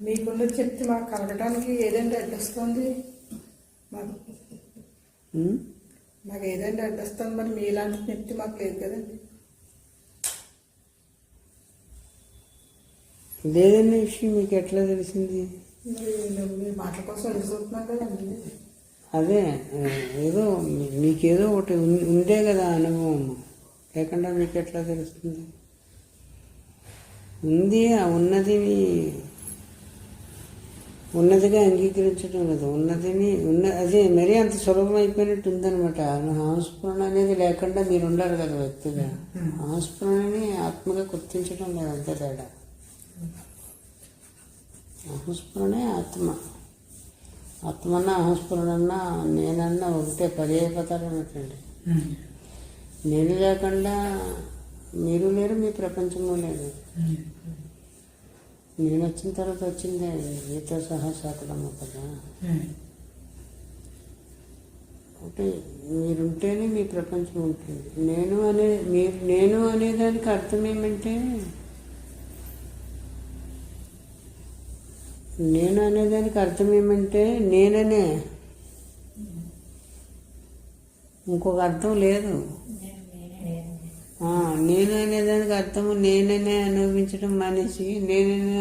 మీకున్నది చెప్తే మాకు కలగడానికి ఏదంటే అడ్డొస్తుంది మాకు? మాకు ఏదంటే అడ్డొస్తుంది మరి మీలాంటి చెప్తే మాకు లేదు కదండి లేదన్న విషయం మీకు ఎట్లా తెలిసింది? మీ మాటల కోసం ఎదుగుతున్నాం కదండి అదే ఏదో మీకేదో ఒకటి ఉండే కదా అనుభవం. లేకుండా మీకు ఎట్లా తెలుస్తుంది? ఉంది ఉన్నది మీ- ఉన్నదిగా అంగీకరించడం లేదు. ఉన్నదిని ఉన్న అదే మరీ అంత సులభం అయిపోయినట్టు ఉందనమాట ఆస్ఫురణ అనేది లేకుండా మీరు ఉండాలి కదా వ్యక్తిగా. ఆస్ఫురణని ఆత్మగా గుర్తించడం లేదు అంతే తేడా. ఆస్ఫురణే ఆత్మ. ఆత్మన్నా అహంస్ఫురణన్నా నేనన్నా ఒకటే పదే పదాలు అన్నట్టండి నేను లేకుండా మీరు లేరు మీ ప్రపంచము లేదు నేను వచ్చిన తర్వాత వచ్చిందే మీతో సహా సాకడము కదా అంటే మీరుంటేనే మీ ప్రపంచం ఉంటుంది. నేను అనే మీరు నేను అనేదానికి అర్థం ఏమంటే నేను అనేదానికి అర్థం ఏమంటే నేననే. ఇంకొక అర్థం లేదు. నేననే దానికి అర్థము. నేననే అనుభవించడం మనిషి నేననే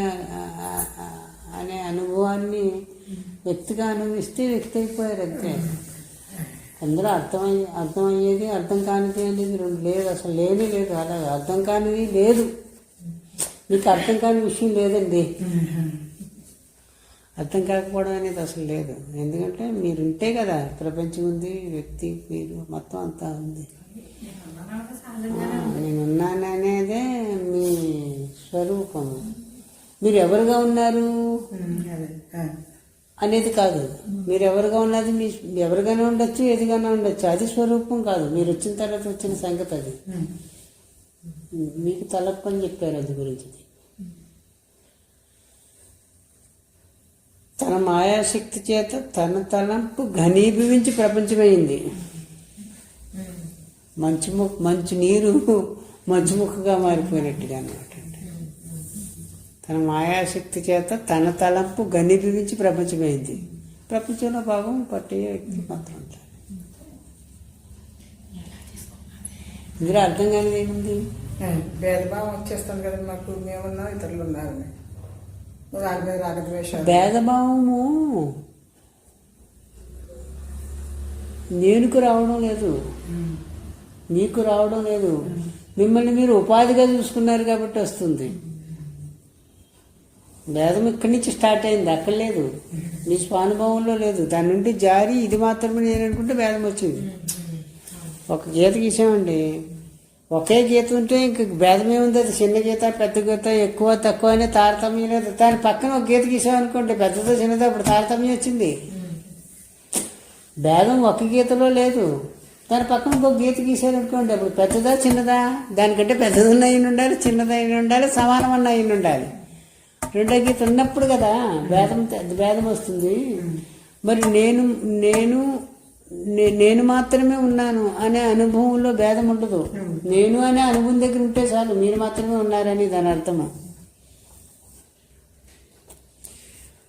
అనే అనుభవాన్ని వ్యక్తిగా అనుభవిస్తే వ్యక్తి అయిపోయారు అంతే. అందరూ అర్థమయ్యే అర్థమయ్యేది అర్థం కానిది అనేది రెండు లేదు. అసలు లేనే లేదు. అలా అర్థం కానిది లేదు. మీకు అర్థం కాని విషయం లేదండి. అర్థం కాకపోవడం అనేది అసలు లేదు. ఎందుకంటే మీరుంటే కదా ప్రపంచం ఉంది వ్యక్తి మీరు మొత్తం అంతా ఉంది. నేనున్నాననేదే మీ స్వరూపము మీరు ఎవరుగా ఉన్నారు? అనేది కాదు. మీరు ఎవరుగా ఉన్నది? మీ ఎవరిగానే ఉండొచ్చు ఏదిగానే ఉండొచ్చు. అది స్వరూపం కాదు. మీరు వచ్చిన తర్వాత వచ్చిన సంగతి అది. మీకు తలపని చెప్పారు అది గురించి. తన మాయాశక్తి చేత తన తలంపు ఘనీభవించి ప్రపంచమైంది. మంచు మంచు నీరు మంచు ముక్కగా మారిపోయినట్టుగా అనమాట తన మాయాశక్తి చేత తన తలంపు ఘనీభవించి ప్రపంచమైంది. ప్రపంచంలో భాగం పట్టే వ్యక్తి మాత్రం ఉంటారు ఇందులో అర్థం కానిది ఏముంది? భేదభావం వచ్చేస్తుంది కదండి మాకు. మేమున్నాం ఇతరులు ఉన్నారని. భేదభావము నేనుకు రావడం లేదు. మీకు రావడం లేదు. మిమ్మల్ని మీరు ఉపాధిగా చూసుకున్నారు కాబట్టి వస్తుంది. వేదం ఇక్కడి నుంచి స్టార్ట్ అయింది అక్కడ లేదు. మీ స్వానుభవంలో లేదు. దాని నుండి జారి ఇది మాత్రమే నేను అనుకుంటే వేదం వచ్చింది. ఒక గీత గీసామండి. ఒకే గీత ఉంటే ఇంక భేదమే ఉంది. అది చిన్న గీత పెద్ద గీత ఎక్కువ తక్కువ అనే తారతమ్యం లేదు. దాని పక్కన ఒక గీత గీసామనుకోండి పెద్దదో చిన్నదో అప్పుడు తారతమ్యం వచ్చింది. భేదం ఒక గీతలో లేదు. దాని పక్కన ఇంకో గీత గీసారనుకోండి అప్పుడు పెద్దదా చిన్నదా? దానికంటే పెద్దదన్న అయిన ఉండాలి చిన్నదైన ఉండాలి సమానమన్న అయిన ఉండాలి. రెండో గీత ఉన్నప్పుడు కదా భేదం భేదం వస్తుంది. మరి నేను నేను నేను మాత్రమే ఉన్నాను అనే అనుభవంలో భేదం ఉండదు. నేను అనే అనుభవం దగ్గర ఉంటే చాలు మీరు మాత్రమే ఉన్నారని దాని అర్థము.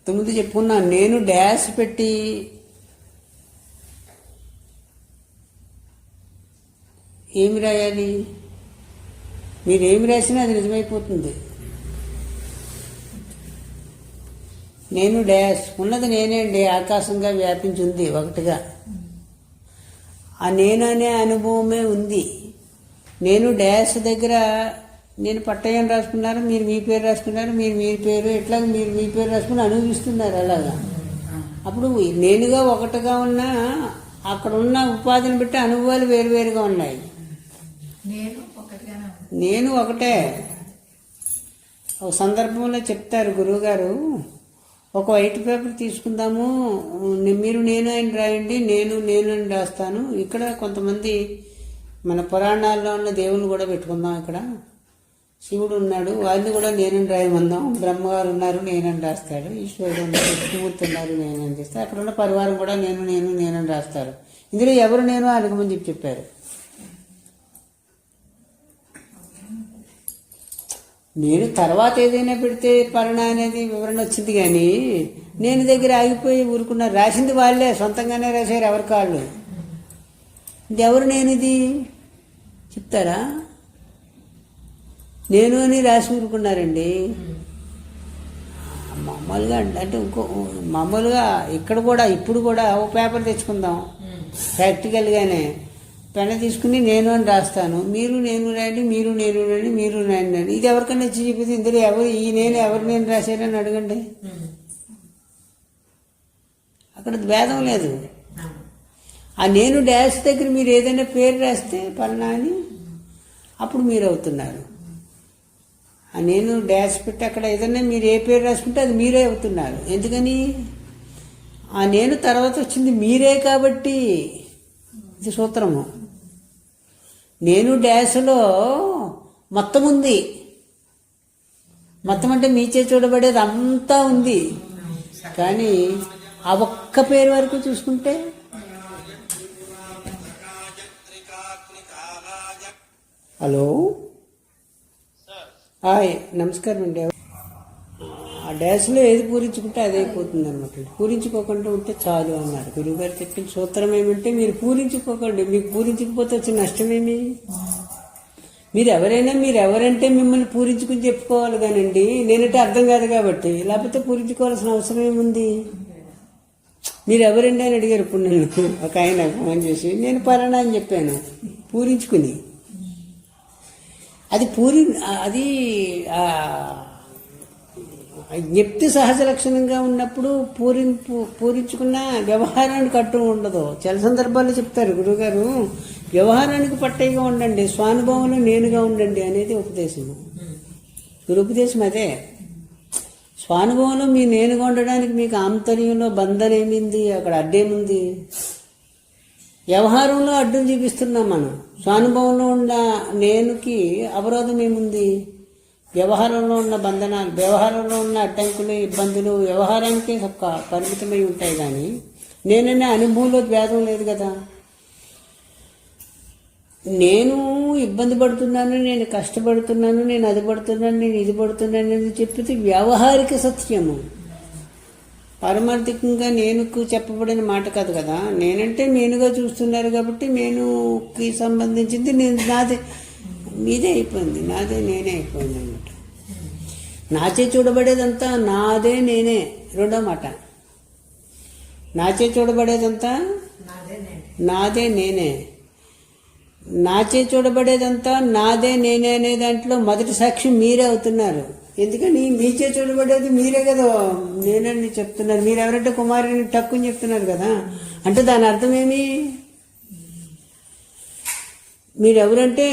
తొమ్మిది చెప్పుకున్నాను నేను డ్యాష్ పెట్టి ఏమి రాయాలి? మీరు ఏమి రాసినా అది నిజమైపోతుంది. నేను డ్యాష్ ఉన్నది నేనే అండి ఆకాశంగా వ్యాపించి ఉంది ఒకటిగా. ఆ నేను అనే అనుభవమే ఉంది. నేను డ్యాష్ దగ్గర నేను పట్టయం రాసుకున్నారు మీరు మీ పేరు రాసుకున్నారు మీరు మీ పేరు ఎట్లా మీరు మీ పేరు రాసుకుని అనుభవిస్తున్నారు అలాగా. అప్పుడు నేనుగా ఒకటిగా ఉన్నా అక్కడ ఉన్న ఉపాధిని బట్టి అనుభవాలు వేరువేరుగా ఉన్నాయి. నేను ఒకటే. ఒక సందర్భంలో చెప్తారు గురువుగారు ఒక వైట్ పేపర్ తీసుకుందాము మీరు నేను అని రాయండి నేను నేను అని రాస్తాను. ఇక్కడ కొంతమంది మన పురాణాల్లో ఉన్న దేవుని కూడా పెట్టుకుందాం ఇక్కడ. శివుడు ఉన్నాడు వారిని కూడా నేనని రాయమందాం. బ్రహ్మగారు ఉన్నారు నేనని రాస్తాడు. ఈశ్వరుడు ఉన్నారు విష్ణుమూర్తి ఉన్నారు నేనని చేస్తాను అక్కడ ఉన్న పరివారం కూడా నేను నేను నేనని రాస్తారు. ఇందులో ఎవరు నేను అనుకోమని చెప్పి చెప్పారు. నేను తర్వాత ఏదైనా పెడితే పరణ అనేది వివరణ వచ్చింది కానీ నేను దగ్గర ఆగిపోయి ఊరుకున్నారు రాసింది వాళ్ళే సొంతంగానే రాశారు ఎవరి కాళ్ళు. ఇది ఎవరు నేను ఇది చెప్తారా? నేను అని రాసి ఊరుకున్నారండి? మామూలుగా అంటే అంటే ఇంకో మామూలుగా ఇక్కడ కూడా ఇప్పుడు కూడా ఓ పేపర్ తెచ్చుకుందాం. ప్రాక్టికల్గానే. పెన తీసుకుని నేను అని రాస్తాను. మీరు నేను రాయండి మీరు నేను రాయండి మీరు రాయండి అని. ఇది ఎవరికైనా వచ్చి చెప్పింది? ఇందులో ఎవరు ఈ నేను ఎవరు నేను రాశారని అడగండి. అక్కడ భేదం లేదు. ఆ నేను డాష్ దగ్గర మీరు ఏదైనా పేరు రాస్తే పలానా అని అప్పుడు మీరు అవుతున్నారు. ఆ నేను డాష్ పెట్టి అక్కడ ఏదైనా మీరు ఏ పేరు రాసుకుంటే అది మీరే అవుతున్నారు. ఎందుకని? ఆ నేను తర్వాత వచ్చింది మీరే కాబట్టి. ఇది సూత్రము. నేను డాష్లో మొత్తం ఉంది. మొత్తం అంటే మీచే చూడబడేది అంతా ఉంది. కానీ ఆ ఒక్క పేరు వరకు చూసుకుంటే హలో? హాయ్ నమస్కారం అండి ఆ డాష్లో ఏది పూరించుకుంటే అదే అయిపోతుంది అనమాట పూరించుకోకుండా ఉంటే చాలు అన్నారు. గురువుగారు చెప్పిన సూత్రం ఏమంటే మీరు పూరించుకోకండి. మీకు పూరించకపోతే వచ్చిన నష్టమేమి? మీరు ఎవరైనా మీరు ఎవరంటే మిమ్మల్ని పూరించుకుని చెప్పుకోవాలి కానండి నేనంటే అర్థం కాదు కాబట్టి. లేకపోతే పూరించుకోవాల్సిన అవసరం ఏముంది? మీరు ఎవరండి అని అడిగారు ఇప్పుడు నన్ను ఒక ఆయన ఫోన్ చేసి నేను పరాణా అని చెప్పాను. పూరించుకుని. అది పూరి అది జ్ఞప్తి సహజ లక్షణంగా ఉన్నప్పుడు పూరింపు పూరించుకున్న వ్యవహారానికి కట్టు ఉండదు. చాలా సందర్భాల్లో చెప్తారు గురుగారు వ్యవహారానికి పట్టయిగా ఉండండి స్వానుభవంలో నేనుగా ఉండండి అనేది ఉపదేశము. గురుపదేశం అదే. స్వానుభవంలో మీ నేనుగా ఉండడానికి మీకు ఆంతర్యంలో బంధన ఏమింది? అక్కడ అడ్డేముంది? వ్యవహారంలో అడ్డం చూపిస్తున్నాం మనం. స్వానుభవంలో ఉన్న నేనుకి అవరోధం ఏముంది? వ్యవహారంలో ఉన్న బంధనాలు వ్యవహారంలో ఉన్న అడ్డంకులు ఇబ్బందులు వ్యవహారానికి ఒక పరిమితమై ఉంటాయి కానీ నేననే అనుభవంలో భేదం లేదు కదా. నేను ఇబ్బంది పడుతున్నాను నేను కష్టపడుతున్నాను నేను అది పడుతున్నాను నేను ఇది పడుతున్నాను అని చెప్పితే వ్యవహారిక సత్యము. పారమార్థికంగా నేనుకు చెప్పబడిన మాట కాదు కదా. నేనంటే నేనుగా చూస్తున్నారు కాబట్టి నేనుకి సంబంధించింది నేను నాది మీదే అయిపోయింది నాదే నేనే అయిపోయింది అనమాట నాచే చూడబడేదంతా నాదే నేనే రెండో మాట. నాచే చూడబడేదంతా నాదే నేనే. నాచే చూడబడేదంతా నాదే నేనే అనే దాంట్లో మొదటి సాక్షి మీరే అవుతున్నారు. ఎందుకని? మీచే చూడబడేది మీరే కదా నేనని చెప్తున్నారు. మీరు ఎవరంటే కుమారుని టక్కుని చెప్తున్నారు కదా. అంటే దాని అర్థం ఏమి? మీరు ఎవరంటే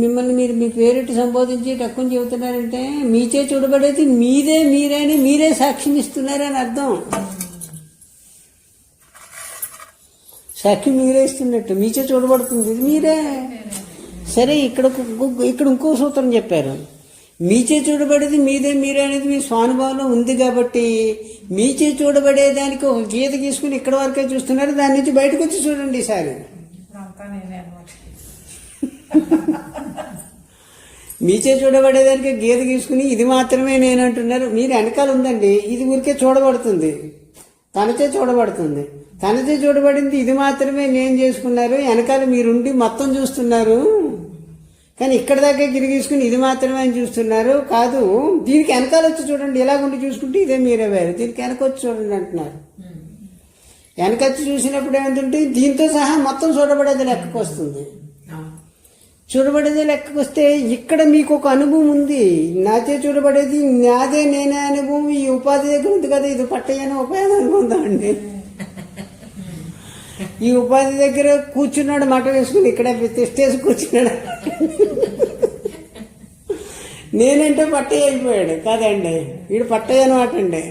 మిమ్మల్ని మీరు మీ పేరెట్టి సంబోధించి టక్కుని చెబుతున్నారంటే మీచే చూడబడేది మీదే మీరే అని మీరే సాక్ష్యం ఇస్తున్నారని అర్థం. సాక్షి మీరే ఇస్తున్నట్టు మీచే చూడబడుతుంది ఇది మీరే. సరే ఇక్కడ ఇక్కడ ఇంకో సూత్రం చెప్పారు. మీచే చూడబడేది మీదే మీరే అనేది మీ స్వానుభవంలో ఉంది కాబట్టి మీచే చూడబడేదానికి ఒక గీత తీసుకుని ఇక్కడ వరకే చూస్తున్నారు దాని నుంచి బయటకు వచ్చి చూడండి ఈసారి ఇప్పుడు అంతా నేనే అనమాట మీచే చూడబడేదానికి గీత గీసుకుని ఇది మాత్రమే నేను అంటున్నారు మీరు వెనకాల ఉందండి. ఇది ఊరికే చూడబడుతుంది. తనచే చూడబడుతుంది. తనచే చూడబడింది. ఇది మాత్రమే నేను చేసుకున్నారు. వెనకాల మీరుండి మొత్తం చూస్తున్నారు. కానీ ఇక్కడ దాకా గిరి గీసుకుని ఇది మాత్రమే అని చూస్తున్నారు. కాదు దీనికి వెనకాల వచ్చి చూడండి. ఇలాగుండి చూసుకుంటే ఇదే మీరే వేరు. దీనికి వెనక వచ్చి చూడండి అంటున్నారు. వెనకొచ్చి చూసినప్పుడు ఏమిటంటే దీంతో సహా మొత్తం చూడబడేది లెక్కకు వస్తుంది. చూడబడేది లెక్కకు వస్తే ఇక్కడ మీకు ఒక అనుభవం ఉంది. నాచే చూడబడేది నాదే నేనే అనుభవం ఈ ఉపాధి దగ్గర ఉంది కదా ఇది పట్టయ్యని ఉపాధి అనుకుందామండి ఈ ఉపాధి దగ్గర కూర్చున్నాడు మాట వేసుకుని ఇక్కడ తెస్టేసి కూర్చున్నాడు. నేనంటే పట్టయ్య అయిపోయాడు. కాదండి వీడు పట్టయ్య అనమాట అండి.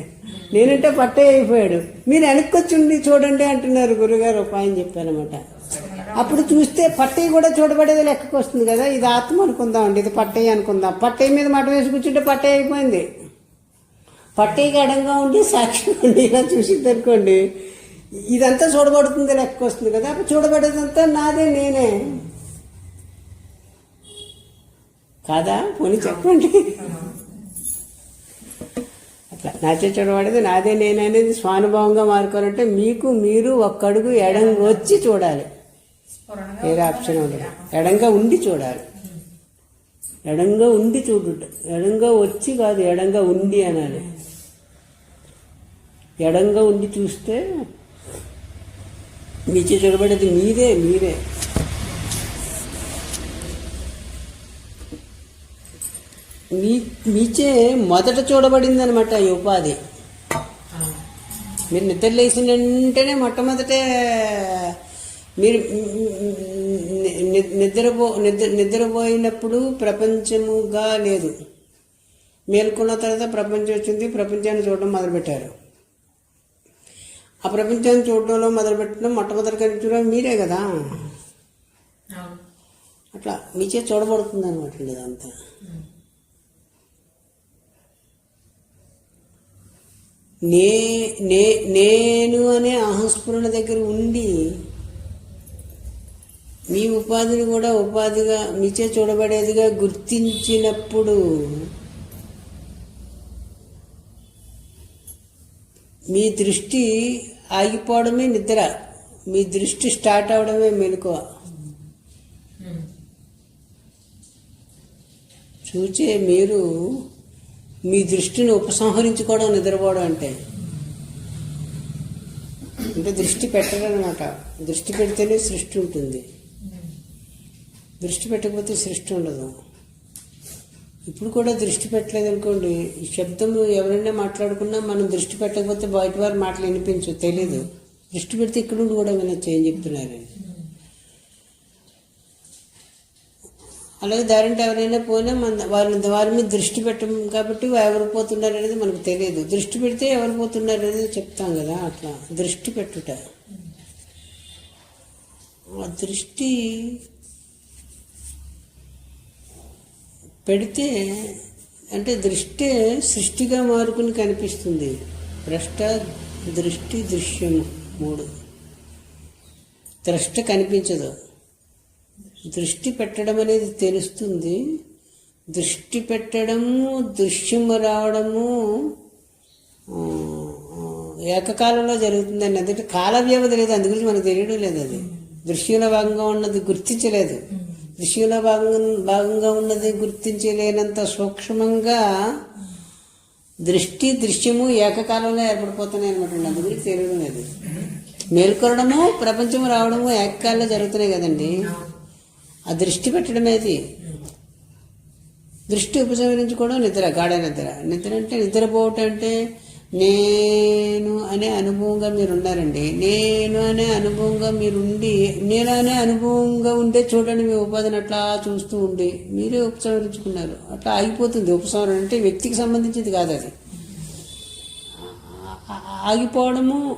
నేనంటే పట్టయ్య అయిపోయాడు. మీరు వెనక్కి వచ్చి ఉండి చూడండి అంటున్నారు గురుగారు ఉపాయం చెప్పారనమాట అప్పుడు చూస్తే పట్టయ్య కూడా చూడబడేది లెక్కకు వస్తుంది కదా ఇది ఆత్మ అనుకుందాం అండి ఇది పట్టయ్య అనుకుందాం. పట్టయ్య మీద మట వేసి కూర్చుంటే పట్టయ్య అయిపోయింది. పట్టయ్యకి అడంగా ఉండి సాక్షి ఉండి ఇలా చూసింది అనుకోండి ఇదంతా చూడబడుతుంది లెక్క వస్తుంది కదా అప్పుడు చూడబడేదంతా నాదే నేనే. కాదా? పోనీ చెప్పండి. నాచే చూడబడేది నాదే నేననేది స్వానుభవంగా మారుకోవాలంటే మీకు మీరు ఒక్కడుగు ఎడంగా వచ్చి చూడాలి. వేరే ఆప్షన్ ఉండదు ఎడంగా ఉండి చూడాలి. ఎడంగా ఉండి చూడుట ఎడంగా వచ్చి కాదు ఎడంగా ఉండి అనాలి. ఎడంగా ఉండి చూస్తే మీచే చూడబడేది మీరే మీరే. మీ మీచే మొదట చూడబడింది అనమాట ఈ ఉపాధి. మీరు నిద్ర లేచిన వెంటనే మొట్టమొదటే మీరు నిద్రపో నిద్ర నిద్రపోయినప్పుడు ప్రపంచముగా లేదు. మేల్కొన్న తర్వాత ప్రపంచం వచ్చింది ప్రపంచాన్ని చూడడం మొదలుపెట్టారు. ఆ ప్రపంచాన్ని చూడడంలో మొదలుపెట్టడం మొట్టమొదటి కనిపించడం మీరే కదా? అట్లా మీచే చూడబడుతుంది అనమాట ఇదంతా. నే నే నేను అనే అహంస్ఫురణ దగ్గర ఉండి మీ ఉపాధిని కూడా ఉపాధిగా మీచే చూడబడేదిగా గుర్తించినప్పుడు మీ దృష్టి ఆగిపోవడమే నిద్ర మీ దృష్టి స్టార్ట్ అవడమే మెలకువ. చూచే మీరు మీ దృష్టిని ఉపసంహరించుకోవడం నిద్రపోవడం అంటే. అంటే దృష్టి పెట్టడం అన్నమాట దృష్టి పెడితేనే సృష్టి ఉంటుంది. దృష్టి పెట్టకపోతే సృష్టి ఉండదు. ఇప్పుడు కూడా దృష్టి పెట్టలేదు అనుకోండి ఈ శబ్దం ఎవరైనా మాట్లాడుకున్నా మనం దృష్టి పెట్టకపోతే బయట వారి మాటలు వినిపించు తెలీదు. దృష్టి పెడితే ఇక్కడ నుండి కూడా వినొచ్చు ఏం చెప్తున్నారని అలాగే దారింటి ఎవరైనా పోయినా మన వారిని వారి మీద దృష్టి పెట్టం కాబట్టి ఎవరు పోతున్నారు అనేది మనకు తెలియదు దృష్టి పెడితే ఎవరు పోతున్నారు అనేది చెప్తాం కదా అట్లా. దృష్టి పెట్టుట. ఆ దృష్టి పెడితే అంటే దృష్టి సృష్టిగా మారుకుని కనిపిస్తుంది. భ్రష్ట దృష్టి దృశ్యము మూడు. ద్రష్ట కనిపించదు. దృష్టి పెట్టడం అనేది తెలుస్తుంది. దృష్టి పెట్టడము దృశ్యము రావడము ఏకకాలంలో జరుగుతుందండి. అందుకే కాల వ్యవధి లేదు అందు గురించి మనకు తెలియడం లేదు అది. దృశ్యంలో భాగంగా ఉన్నది గుర్తించలేదు. దృశ్యంలో భాగం భాగంగా ఉన్నది గుర్తించలేనంత సూక్ష్మంగా దృష్టి దృశ్యము ఏకకాలంలో ఏర్పడిపోతున్నాయి అనమాట అందు గురించి తెలియడం లేదు. మేల్కొనడము ప్రపంచం రావడము ఏకకాలంలో జరుగుతున్నాయి కదండి. ఆ దృష్టి పెట్టడమే అది. దృష్టి ఉపసంహరించుకోవడం నిద్ర గాఢ నిద్ర. నిద్ర అంటే నిద్రపోవటం అంటే నేను అనే అనుభవంగా మీరు ఉన్నారండి నేను అనే అనుభవంగా మీరు ఉండి నేను అనే అనుభవంగా ఉంటే చూడండి మీ ఉపాధిని అట్లా చూస్తూ ఉండి మీరే ఉపసంహరించుకున్నారు. అట్లా ఆగిపోతుంది. ఉపసంహరణ అంటే వ్యక్తికి సంబంధించింది కాదు అది. ఆగిపోవడము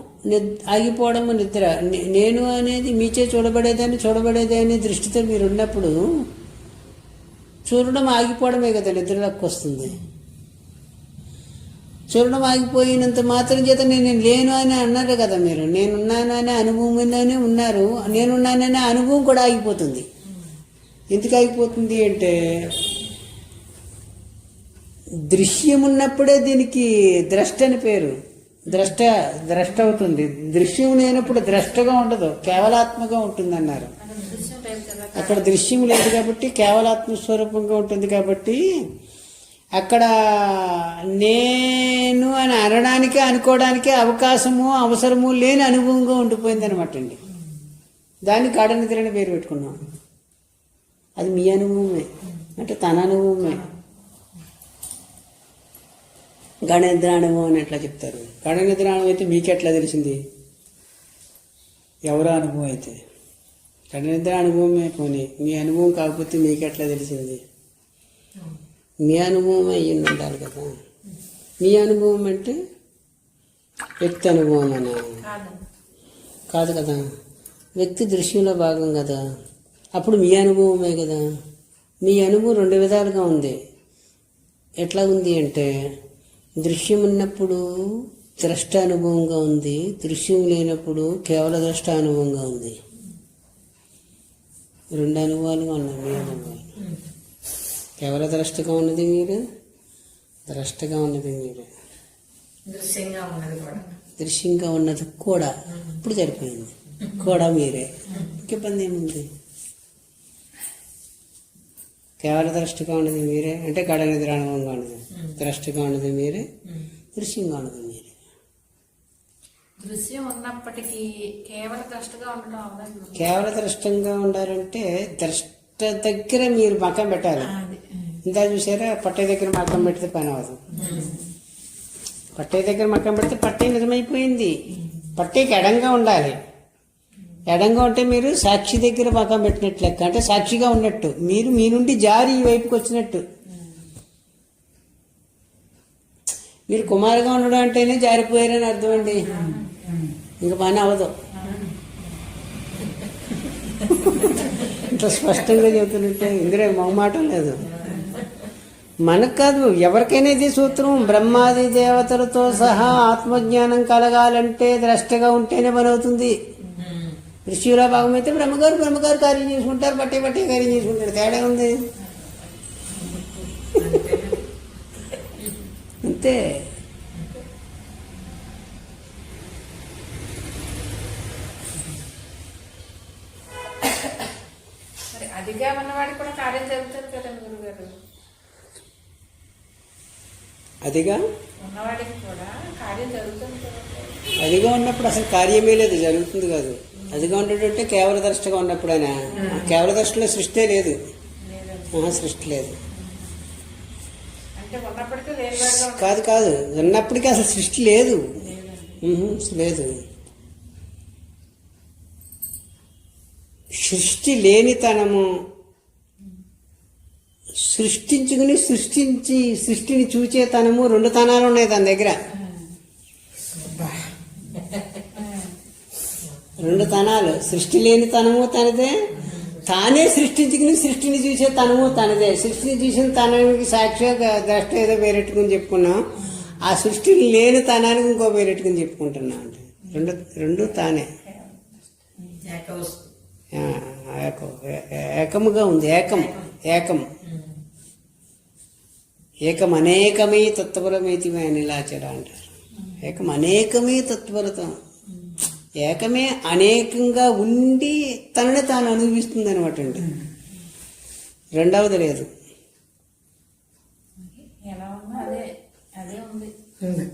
ఆగిపోవడము నిద్ర. నేను అనేది మీచే చూడబడేదాన్ని చూడబడేది అనే దృష్టితో మీరు ఉన్నప్పుడు చూడడం ఆగిపోవడమే కదా నిద్రలోకి వస్తుంది. చూడడం ఆగిపోయినంత మాత్రం చేత నేను లేను అని అన్నారు కదా మీరు. నేనున్నాను అనే అనుభవంలోనే ఉన్నారు. నేనున్నాననే అనుభవం కూడా ఆగిపోతుంది. ఎందుకు ఆగిపోతుంది అంటే దృశ్యం ఉన్నప్పుడే దీనికి ద్రష్ట అని పేరు. ద్రష్ట ద్రష్ట అవుతుంది. దృశ్యం లేనప్పుడు ద్రష్టగా ఉండదు. కేవలాత్మగా ఉంటుంది అన్నారు అక్కడ దృశ్యం లేదు కాబట్టి కేవలాత్మ స్వరూపంగా ఉంటుంది కాబట్టి అక్కడ నేను అని అనడానికి అనుకోవడానికి అవకాశము అవసరము లేని అనుభవంగా ఉండిపోయింది అనమాట అండి. దాన్ని గాఢ నిద్ర అని పేరు పెట్టుకున్నాం. అది మీ అనుభవమే. అంటే తన అనుభవమే. గణనిద్ర అనుభవం అని ఎట్లా చెప్తారు? గణనిద్ర అనుభవం అయితే మీకెట్లా తెలిసింది? ఎవరో అనుభవం అయితే. గణనిద్ర అనుభవమే పోనీ. మీ అనుభవం కాకపోతే మీకు ఎట్లా తెలిసింది? మీ అనుభవం అయ్యి ఉండాలి కదా. మీ అనుభవం అంటే వ్యక్తి అనుభవం అనా కాదు కదా. వ్యక్తి దృశ్యంలో భాగం కదా. అప్పుడు మీ అనుభవమే కదా. మీ అనుభవం రెండు విధాలుగా ఉంది. ఎట్లా ఉంది అంటే దృశ్యం ఉన్నప్పుడు ద్రష్ట అనుభవంగా ఉంది దృశ్యం లేనప్పుడు కేవల ద్రష్ట అనుభవంగా ఉంది. రెండు అనుభవాలుగా ఉన్నాయి మీ అనుభవాలు. కేవల ద్రష్టగా ఉన్నది మీరు? ద్రష్టగా ఉన్నది మీరు. దృశ్యంగా ఉన్నది కూడా. దృశ్యంగా ఉన్నది కూడా. ఇప్పుడు సరిపోయింది. కూడా మీరే. ఇంక ఇబ్బంది ఏముంది? కేవల ద్రష్టిగా ఉన్నది మీరే? అంటే గడ నిద్రాణంగా ఉన్నది. ద్రష్టిగా ఉన్నది మీరే. దృశ్యంగా ఉన్నది మీరే. దృశ్యం ఉన్నప్పటికీ కేవలం ద్రష్టగా ఉండడం కేవల ద్రష్టంగా ఉండాలంటే ద్రష్ట దగ్గర మీరు మకం పెట్టాలి. ఇందా చూసారా? పట్టే దగ్గర మక్కం పెడితే పని అవ్వదు. పట్టే దగ్గర మక్కం పెడితే పట్టే నిజమైపోయింది. పట్టేకి ఎడంగా ఉండాలి. ఎడంగా ఉంటే మీరు సాక్షి దగ్గర మకం పెట్టినట్టు లెక్క. అంటే సాక్షిగా ఉన్నట్టు. మీరు మీ నుండి జారి ఈ వైపుకి వచ్చినట్టు. మీరు కుమారుగా ఉండడం అంటేనే జారిపోయారని అర్థం అండి ఇంక పని అవ్వదు. ఇంత స్పష్టంగా చెబుతున్నట్టే. ఇందులో మొహమాటం లేదు. మనకు కాదు ఎవరికైనా ఇది సూత్రం. బ్రహ్మాది దేవతలతో సహా ఆత్మజ్ఞానం కలగాలంటే ద్రష్టగా ఉంటేనే పని అవుతుంది. ఋషిలో భాగం అయితే బ్రహ్మగారు బ్రహ్మగారు కార్యం చేసుకుంటారు బట్టే బట్టే కార్యం చేసుకుంటారు. తేడా ఉంది. అంతే. అదిగా? అదిగా ఉన్నప్పుడు అసలు కార్యమే లేదు జరుగుతుంది కాదు. అదిగా ఉండేటంటే కేవల దృష్టిగా ఉన్నప్పుడైనా కేవల దృష్టిలో సృష్టి లేదు. సృష్టి లేదు. కాదు కాదు. ఉన్నప్పటికీ అసలు సృష్టి లేదు. లేదు. సృష్టి లేనితనము సృష్టించుకుని సృష్టించి సృష్టిని చూచేతనము రెండు తనాలు ఉన్నాయి తన దగ్గర. రెండు తనాలు. సృష్టి లేని తనము తనదే. తానే సృష్టించుకుని సృష్టిని చూసే తనము తనదే. సృష్టిని చూసిన తనానికి సాక్షి ద్రష్ట ఏదో పేరెట్టుకుని చెప్పుకున్నాం. ఆ సృష్టి లేని తనానికి ఇంకో పేరెట్టుకుని చెప్పుకుంటున్నాం అంటే రెండు రెండు తానే. ఏకముగా ఉంది. ఏకం ఏకం. ఏకం అనేకమే తత్వరమేతి అనిలాచర అంటారు. ఏకం అనేకమే తత్వరతం. ఏకమే అనేకంగా ఉండి తనని తాను అనుభవిస్తుంది అనమాట అండి. రెండవది లేదు. ఎలా ఉన్నా అదే అదే ఉంది. ఉంది.